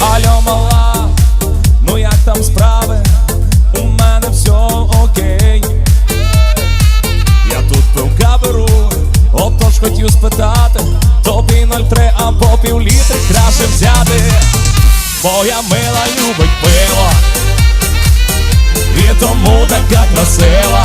Алло, мала, ну як там справи? У мене все окей. Я тут пивка беру, отож хотів спитати, тобі 0,3 або півлітри краще взяти. Моя мила любить пиво, і тому така красива.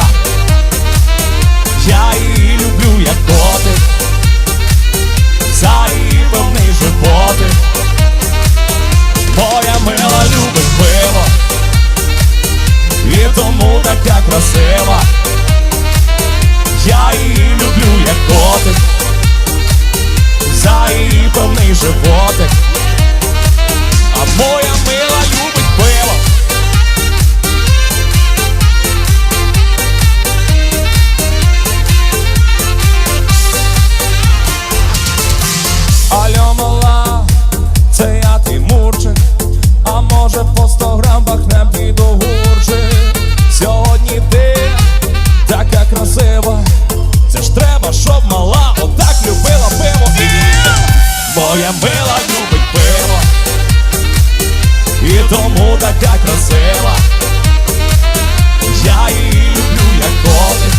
Котик, за животик. А моя мила і тому така красива. Я її люблю, як котик,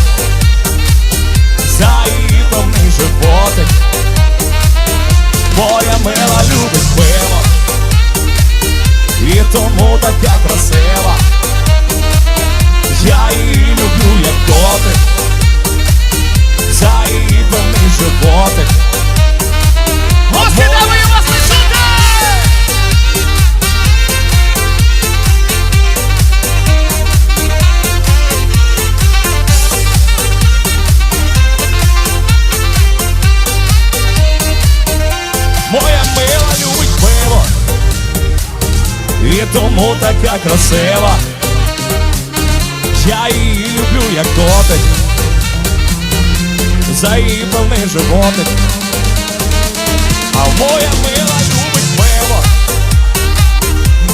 за її повний животик. І тому така красива. Я її люблю, як котик За її певний животик. А моя мила любить пиво.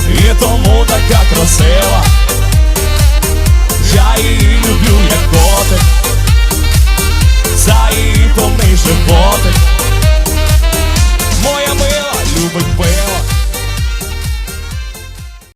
І тому така красива. Я її люблю, як котик За її повний животик